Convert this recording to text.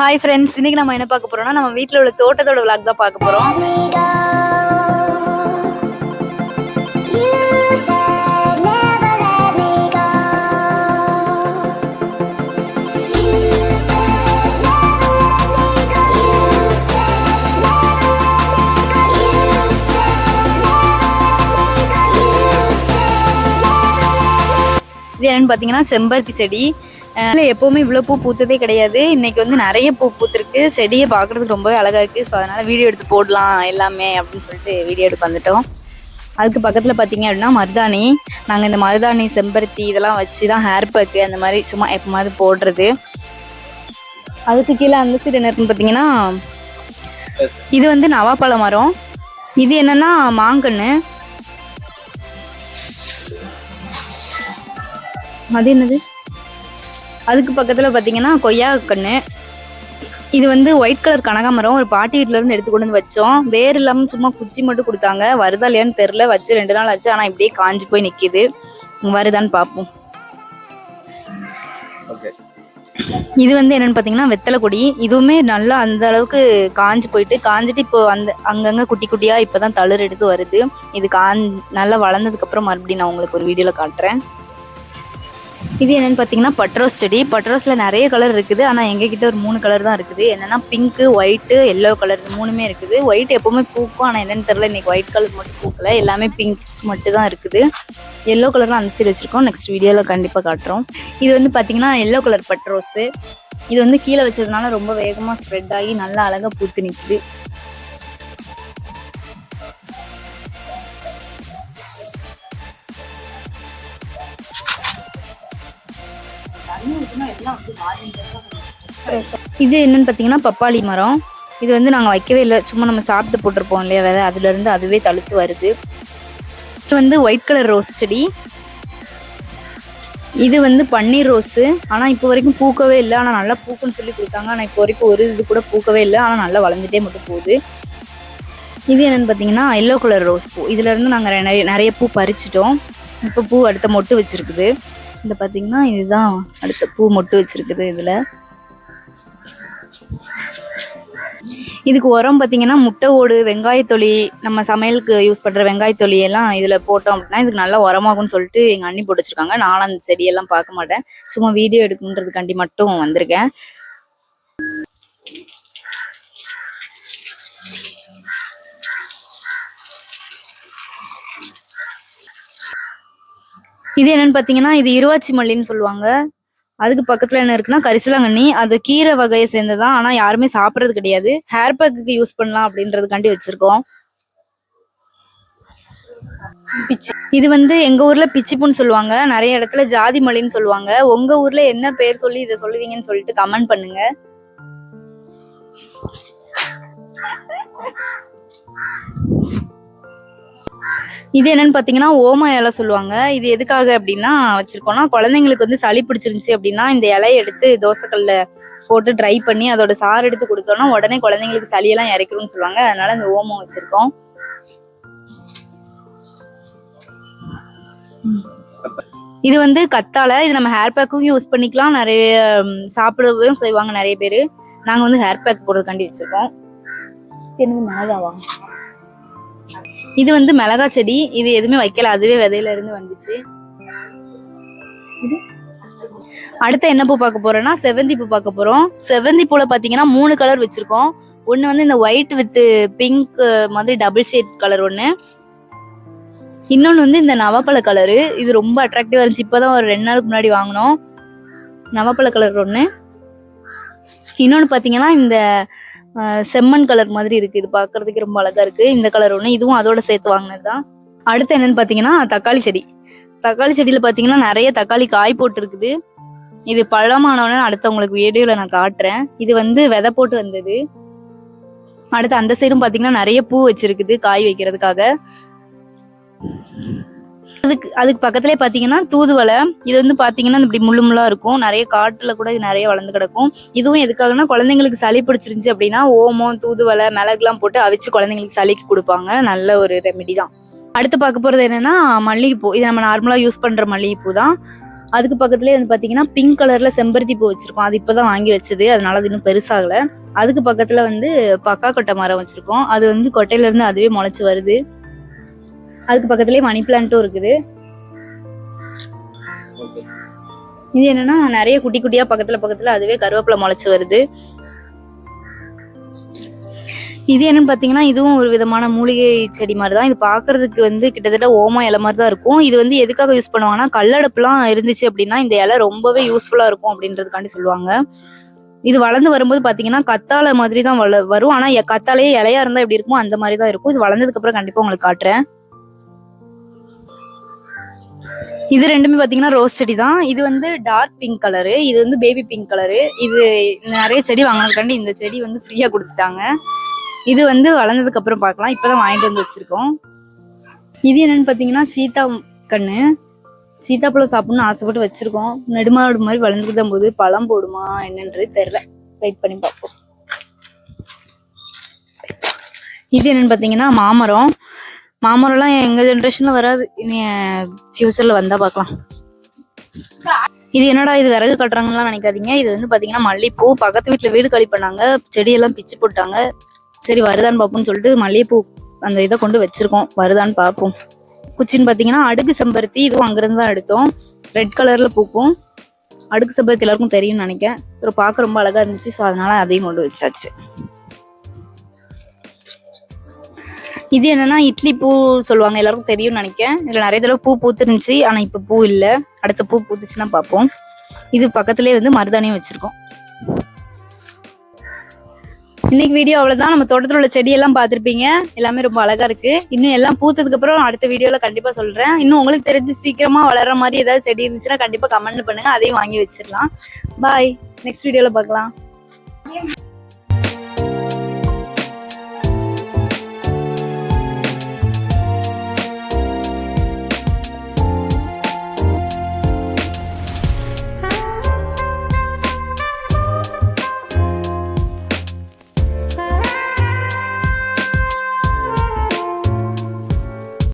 Hi friends இன்னைக்கு நம்ம என்ன பார்க்க போகிறோம்னா நம்ம வீட்டில் உள்ள தோட்டத்தோட விளாக் தான் பார்க்க போகிறோம் என்னென்னு பார்த்தீங்கன்னா செம்பருத்தி செடி இல்லை எப்போவுமே இவ்வளோ பூ பூத்ததே கிடையாது. இன்னைக்கு வந்து நிறைய பூ பூத்திருக்கு. செடியை பார்க்குறதுக்கு ரொம்பவே அழகாக இருக்குது ஸோ அதனால் வீடியோ எடுத்து போடலாம் எல்லாமே அப்படின்னு சொல்லிட்டு வீடியோ எடுத்து வந்துட்டோம். அதுக்கு பக்கத்தில் பார்த்தீங்க அப்படின்னா மருதாணி. நாங்கள் இந்த மருதாணி செம்பருத்தி இதெல்லாம் வச்சு தான் ஹேர் பேக்கு அந்த மாதிரி சும்மா எப்போமாவது போடுறது. அதுக்கு கீழே அந்த சைடு என்ன இருக்குன்னு பார்த்தீங்கன்னா இது வந்து நவாப்பழ மரம். இது என்னன்னா மாங்கன்று அது என்னது? அதுக்கு பக்கத்தில் பார்த்தீங்கன்னா கொய்யா கன்று இது வந்து ஒயிட் கலர் கனகாமரம் ஒரு பாட்டி வீட்ல இருந்து எடுத்து கொண்டு வந்து வச்சோம். வேர் இல்லாமல் சும்மா குச்சி மட்டும் கொடுத்தாங்க. வருதா இல்லையான்னு தெரில வச்சு ரெண்டு நாள் ஆச்சு. ஆனால் இப்படியே காஞ்சு போய் நிற்கிது வருதான்னு பார்ப்போம் இது வந்து என்னன்னு பார்த்தீங்கன்னா வெத்தலை கொடி. இதுவுமே நல்லா அந்த அளவுக்கு காஞ்சு போயிட்டு காஞ்சிட்டு இப்போ அந்த அங்கங்கே குட்டி குட்டியாக இப்போ தான் தளிர் எடுத்து வருது. இது காஞ் நல்லா வளர்ந்ததுக்கப்புறம் மறுபடியும் நான் உங்களுக்கு ஒரு வீடியோவில் காட்டுறேன். இது என்னன்னு பார்த்தீங்கன்னா பட்ரோஸ் செடி. பட்ரோஸில் நிறைய கலர் இருக்குது. ஆனால் எங்ககிட்ட ஒரு மூணு கலர் தான் இருக்குது. என்னென்னா பிங்க்கு ஒயிட்டு எல்லோ கலர் மூணுமே இருக்குது. ஒயிட் எப்போவுமே பூக்கும். ஆனால் என்னன்னு தெரில இன்னைக்கு ஒயிட் கலர் மட்டும் பூக்கல. எல்லாமே பிங்க் மட்டும் தான் இருக்குது எல்லோ கலர்லாம் அந்த சைடு வச்சுருக்கோம். நெக்ஸ்ட் வீடியோவில் கண்டிப்பாக காட்டுறோம். இது வந்து பார்த்திங்கன்னா எல்லோ கலர் பட்ரோஸு. இது வந்து கீழே வச்சதுனால ரொம்ப வேகமாக ஸ்ப்ரெட் ஆகி நல்லா அழகாக பூத்து நிற்குது இது என்னன்னு பார்த்தீங்கன்னா பப்பாளி மரம். இது வந்து நாங்கள் வைக்கவே இல்லை. சும்மா நம்ம சாப்பிட்டு போட்டிருப்போம் இல்லையா விதை அதுலேருந்து அதுவே தழுத்து வருது. இது வந்து ஒயிட் கலர் ரோஸ் செடி. இது வந்து பன்னீர் ரோஸு. ஆனால் இப்போ வரைக்கும் பூக்கவே இல்லை. ஆனால் நல்லா பூக்குன்னு சொல்லி கொடுத்தாங்க. ஆனால் இப்போ வரைக்கும் ஒரு இது கூட பூக்கவே இல்லை. ஆனால் நல்லா வளர்ந்துட்டே மட்டும் போகுது. இது என்னென்னு பார்த்தீங்கன்னா எல்லோ கலர் ரோஸ் பூ. இதுலேருந்து நாங்கள் நிறைய நிறைய பூ பறிச்சிட்டோம். இப்போ பூ அடுத்த மொட்டு வச்சிருக்குது. இந்த பார்த்தீங்கன்னா இதுதான். அடுத்த பூ மொட்டு வச்சிருக்குது இதில். இதுக்கு உரம் பார்த்தீங்கன்னா முட்டை ஓடு வெங்காயத்தொளி நம்ம சமையலுக்கு யூஸ் பண்ணுற வெங்காயத்தொளி எல்லாம் இதில் போட்டோம் அப்படின்னா இதுக்கு நல்லா உரமாகும்னு சொல்லிட்டு எங்கள் அண்ணி போட்டு வச்சிருக்காங்க. நானும் அந்த செடியெல்லாம் பார்க்க மாட்டேன். சும்மா வீடியோ எடுக்கணுன்றதுக்காண்டி மட்டும் வந்திருக்கேன். இது என்னன்னு பார்த்தீங்கன்னா இது இருவாச்சி மல்லின்னு சொல்லுவாங்க. அதுக்கு பக்கத்துல என்ன இருக்குன்னா கரிசலாங்கண்ணி. அது கீரை வகையை சேர்ந்ததான் ஆனா யாருமே சாப்பிட்றது கிடையாது. ஹேர் பேக்குக்கு யூஸ் பண்ணலாம் அப்படின்றதுக்காண்டி வச்சிருக்கோம். பிச்சி. இது வந்து எங்க ஊர்ல பிச்சிப்புன்னு சொல்லுவாங்க. நிறைய இடத்துல ஜாதி மலின்னு சொல்லுவாங்க. உங்க ஊர்ல என்ன பேர் சொல்லி இதை சொல்லுவீங்கன்னு சொல்லிட்டு கமெண்ட் பண்ணுங்க. இது என்னன்னு பார்த்தீங்கன்னா ஓம இலை சொல்லுவாங்க. இது எதுக்காக அப்படின்னா வச்சிருக்கோம்னா குழந்தைங்களுக்கு வந்து சளி பிடிச்சிருந்துச்சு அப்படின்னா இந்த இலையை எடுத்து தோசைக்கல்ல போட்டு ட்ரை பண்ணி அதோட சாறு எடுத்து கொடுத்தோம்னா உடனே குழந்தைங்களுக்கு சளியெல்லாம் இறைக்கணும்னு சொல்லுவாங்க. அதனால இந்த ஓமம் வச்சிருக்கோம். இது வந்து கத்தால இது நம்ம ஹேர் பேக்கும் யூஸ் பண்ணிக்கலாம். நிறைய சாப்பிடவும் செய்வாங்க நிறைய பேர். நாங்கள் வந்து ஹேர் பேக் போடுறதுக்காண்டி வச்சிருக்கோம். என்னது மேலாவா இது வந்து மிளகா செடி. இது எதுவுமே வைக்கல. அதுவே விதையில இருந்து வந்துச்சு. இது. அடுத்து என்ன பூ பார்க்க போறோம்னா செவந்தி பூ பார்க்க போறோம். செவந்தி பூல பாத்தீங்கன்னா மூணு கலர் வச்சிருக்கோம். ஒன்னு வந்து இந்த ஒயிட் வித் பிங்க் மாதிரி டபுள் ஷேட் கலர் ஒன்னு இன்னொன்னு வந்து இந்த நவாப்பழ கலரு இது ரொம்ப அட்ராக்டிவா இருந்துச்சு. இப்பதான் ஒரு ரெண்டு நாளுக்கு முன்னாடி வாங்கினோம். நவாப்பழ கலர் ஒன்று இன்னொன்று பார்த்தீங்கன்னா இந்த செம்மண் கலர் மாதிரி இருக்கு. இது பார்க்கிறதுக்கு ரொம்ப அழகா இருக்கு. இந்த கலர் ஒன்று இதுவும் அதோட சேர்த்து வாங்கினது தான் அடுத்து என்னன்னு பார்த்தீங்கன்னா தக்காளி செடி. தக்காளி செடியில் பார்த்தீங்கன்னா நிறைய தக்காளி காய் போட்டுருக்குது. இது பழமானவொன்னே அடுத்து உங்களுக்கு வீடியோவில் நான் காட்டுறேன். இது வந்து விதை போட்டு வந்தது. அடுத்து அந்த சைடும் பார்த்தீங்கன்னா நிறைய பூ வச்சிருக்குது காய் வைக்கிறதுக்காக. அதுக்கு அதுக்கு பக்கத்துலேயே பார்த்தீங்கன்னா தூதுவளை. இது வந்து பார்த்தீங்கன்னா இப்படி முள்ளு முள்ளாக இருக்கும். நிறைய காட்டுல கூட இது நிறைய வளர்ந்து கிடக்கும். இதுவும் எதுக்காகனா குழந்தைங்களுக்கு சளி பிடிச்சிருந்துச்சு அப்படின்னா ஓமம் தூதுவளை மிளகுலாம் போட்டு அவிச்சு குழந்தைங்களுக்கு சளிக்கு கொடுப்பாங்க. நல்ல ஒரு ரெமெடி தான். அடுத்து பார்க்க போகிறது என்னன்னா மல்லிகைப்பூ. இது நம்ம நார்மலாக யூஸ் பண்ணுற மல்லிகைப்பூ தான். அதுக்கு பக்கத்துலேயே வந்து பார்த்தீங்கன்னா பிங்க் கலரில் செம்பருத்தி பூ வச்சுருக்கோம். அது இப்போ தான் வாங்கி வச்சது. அதனால அது இன்னும் பெருசாகலை. அதுக்கு பக்கத்தில் வந்து பக்கா கொட்டை மரம் வச்சுருக்கோம். அது வந்து கொட்டையிலேருந்து அதுவே முளைச்சி வருது. அதுக்கு பக்கத்துலேயே மணி பிளான்ட்டும் இருக்குது. இது என்னன்னா நிறைய குட்டி குட்டியா பக்கத்துல பக்கத்துல அதுவே கருவேப்பிலை முளைச்சு வருது. இது என்னன்னு பாத்தீங்கன்னா இதுவும் ஒரு விதமான மூலிகை செடி மாதிரி தான் இது பாக்குறதுக்கு வந்து கிட்டத்தட்ட ஓமா இலை மாதிரி தான் இருக்கும். இது வந்து எதுக்காக யூஸ் பண்ணுவாங்கன்னா கல்லடப்புலாம் இருந்துச்சு அப்படின்னா இந்த இலை ரொம்பவே யூஸ்ஃபுல்லா இருக்கும் அப்படின்றதுக்காண்டி சொல்லுவாங்க. இது வளர்ந்து வரும்போது பாத்தீங்கன்னா கத்தாழை மாதிரி தான் வள வரும். ஆனா எ- கத்தாழையே இலையா இருந்தா எப்படி இருக்குமோ அந்த மாதிரி தான் இருக்கும். இது வளர்ந்ததுக்கு அப்புறம் கண்டிப்பா உங்களுக்கு காட்டுறேன். இது ரெண்டுமே பாத்தீங்கன்னா ரோஸ் செடி தான். இது வந்து டார்க் பிங்க் கலரு இது வந்து பேபி பிங்க் கலரு இது நிறைய செடி வாங்கினதுக்காண்டி இந்த செடி வந்து ஃப்ரீயா கொடுத்துட்டாங்க. இது வந்து வளர்ந்ததுக்கு அப்புறம் பார்க்கலாம். இப்பதான் வாங்கிட்டு வந்து வச்சிருக்கோம். இது என்னன்னு பாத்தீங்கன்னா சீதா கண்ணு. சீத்தாப்பழம் சாப்பிட்ணும்னு ஆசைப்பட்டு வச்சிருக்கோம். நெடுமாடு மாதிரி வளர்ந்துட்டு தான் போது பழம் போடுமா என்னன்றது தெரில வெயிட் பண்ணி பார்ப்போம். இது என்னன்னு பாத்தீங்கன்னா மாமரம். மாமரம்லாம் எங்கள் ஜென்ரேஷனில் வராது. இனி ஃபியூச்சர்ல வந்தால் பார்க்கலாம் இது என்னடா இது விறகு கட்டுறாங்கலாம் நினைக்காதீங்க. இது வந்து பார்த்தீங்கன்னா மல்லிகைப்பூ பக்கத்து வீட்டில் வீடு களி பண்ணாங்க. செடியெல்லாம் பிச்சு போட்டாங்க. சரி வருதான்னு பார்ப்போம்னு சொல்லிட்டு மல்லிகைப்பூ அந்த இதை கொண்டு வச்சிருக்கோம். வருதான்னு பார்ப்போம் குச்சின்னு பார்த்தீங்கன்னா அடுக்கு செம்பருத்தி இதுவும் அங்கேருந்து தான் எடுத்தோம். ரெட் கலரில் பூக்கும். அடுக்கு செம்பருத்தி எல்லாருக்கும் தெரியும்னு நினைக்கிறேன். ஒரு பார்க்க ரொம்ப அழகா இருந்துச்சு. ஸோ அதனால அதையும் கொண்டு வச்சாச்சு. இது என்னன்னா இட்லி பூ சொல்லுவாங்க எல்லாருக்கும் தெரியும்னு நினைக்கிறேன். இதுல நிறைய தடவை பூ பூத்துருந்துச்சு ஆனா இப்ப பூ இல்ல. அடுத்த பூ பூத்துச்சுன்னா பார்ப்போம். இது பக்கத்துலயே வந்து மருதாணியும் வச்சிருக்கோம். இன்னைக்கு வீடியோ அவ்வளவுதான். நம்ம தோட்டத்தில் உள்ள செடியெல்லாம் பார்த்துருப்பீங்க. எல்லாமே ரொம்ப அழகா இருக்கு. இன்னும் எல்லாம் பூத்ததுக்கு அப்புறம் அடுத்த வீடியோல கண்டிப்பா சொல்றேன். இன்னும் உங்களுக்கு தெரிஞ்சு சீக்கிரமா வளர்ற மாதிரி ஏதாவது செடி இருந்துச்சுன்னா கண்டிப்பா கமெண்ட் பண்ணுங்க. அதையும் வாங்கி வச்சிடலாம். பாய் நெக்ஸ்ட் வீடியோல பார்க்கலாம்.